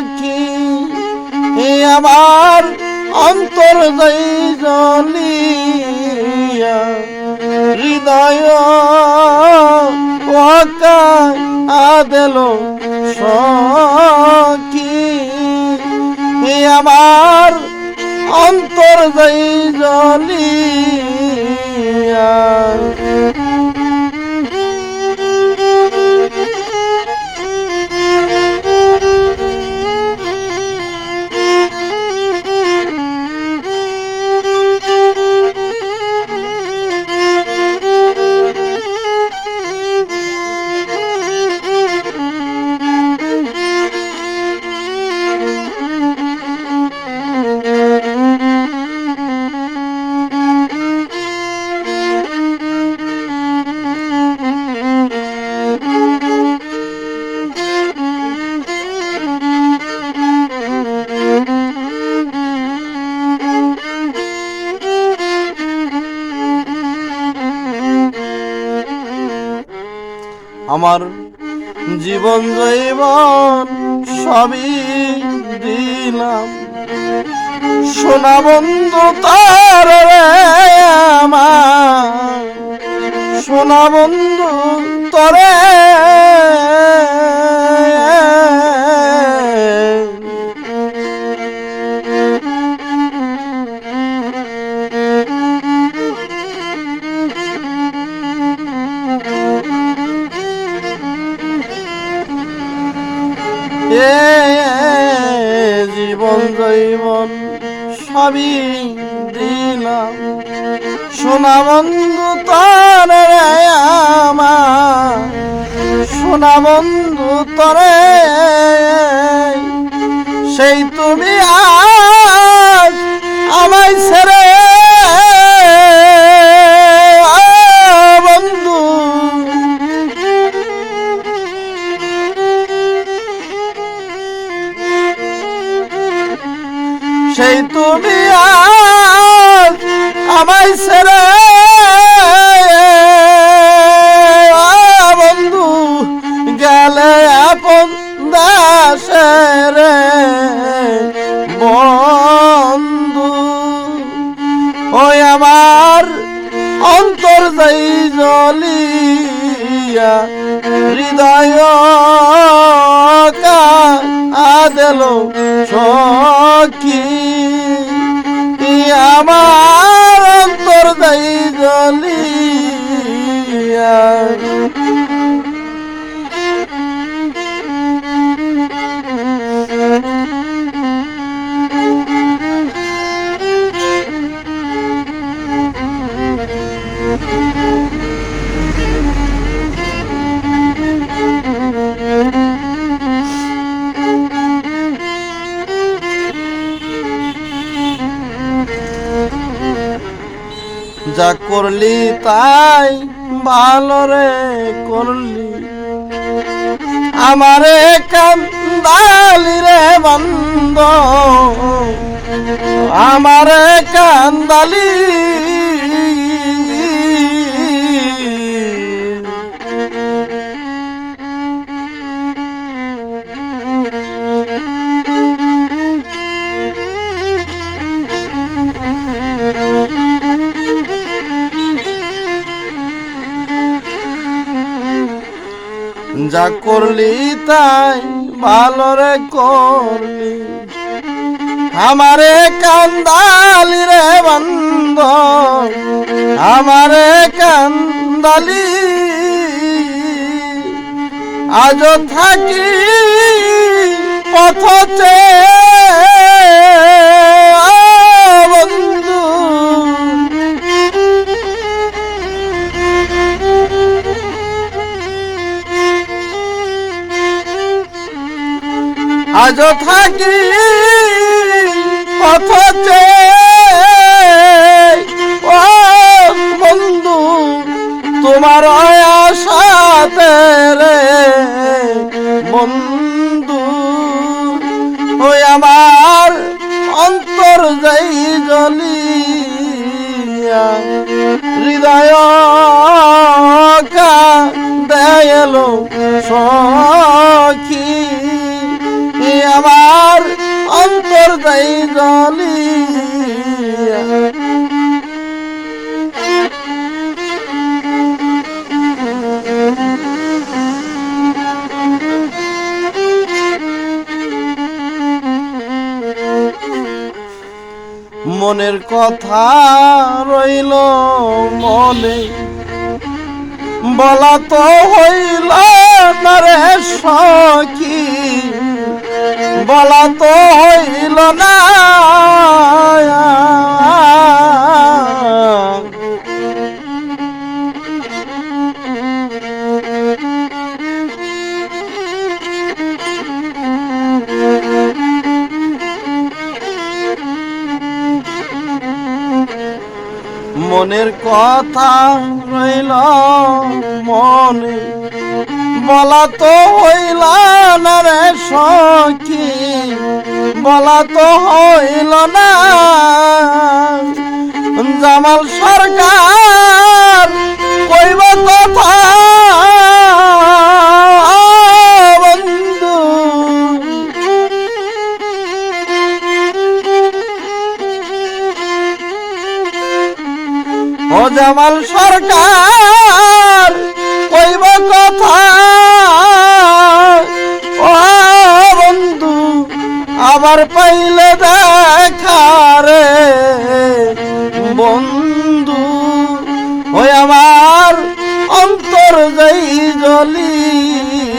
সখী এ আমার অন্তর যাই জলিয়া হৃদয় আদেল সখী আমার জীবন জৈবন সবই দিলাম। সোনা বন্ধু তার আমার। সোনা বন্ধু তরে জীবন জৈবন সবই দিলাম। সোনা বন্ধু তরে সোনা বন্ধু তরে সেই তুমি আজ সেই তুমি আমায় ছেড়ে বন্ধু গেলে আপন দাসের বন্ধু। ওই আমার অন্তর যাই জলিয়া হৃদয় আদেল সখী। আমার অন্তর যাই জলিয়া যা করলি তাই ভালো রে করলি। আমারে কান্দালি রে বন্ধ। আমারে কান্দালি যা করলি তাই ভালো রে করলি। আমারে কান্দালি রে বন্ধ আমারে কান্দালি। আজ থাকি পথ বন্ধু আজ থাকি পথ ও বন্ধু, তোমার আশাতে রে, বন্ধু, ওই আমার অন্তর যাই জলিয়া হৃদয় কা দেয়লো সখী। যাই জলিয়া মনের কথা রইল মনে, বলা তো হইল না রে সখী, বলা তো হইল মনের কথা রইল মনে বলা তো হইল না রে সখী। বলা তো হইল না। জামাল সরকার কইব কথা। বন্ধু। ও জামাল সরকার আবার পাইলে দেখারে বন্ধু। ওই আমার অন্তর যাই জ্বলিয়া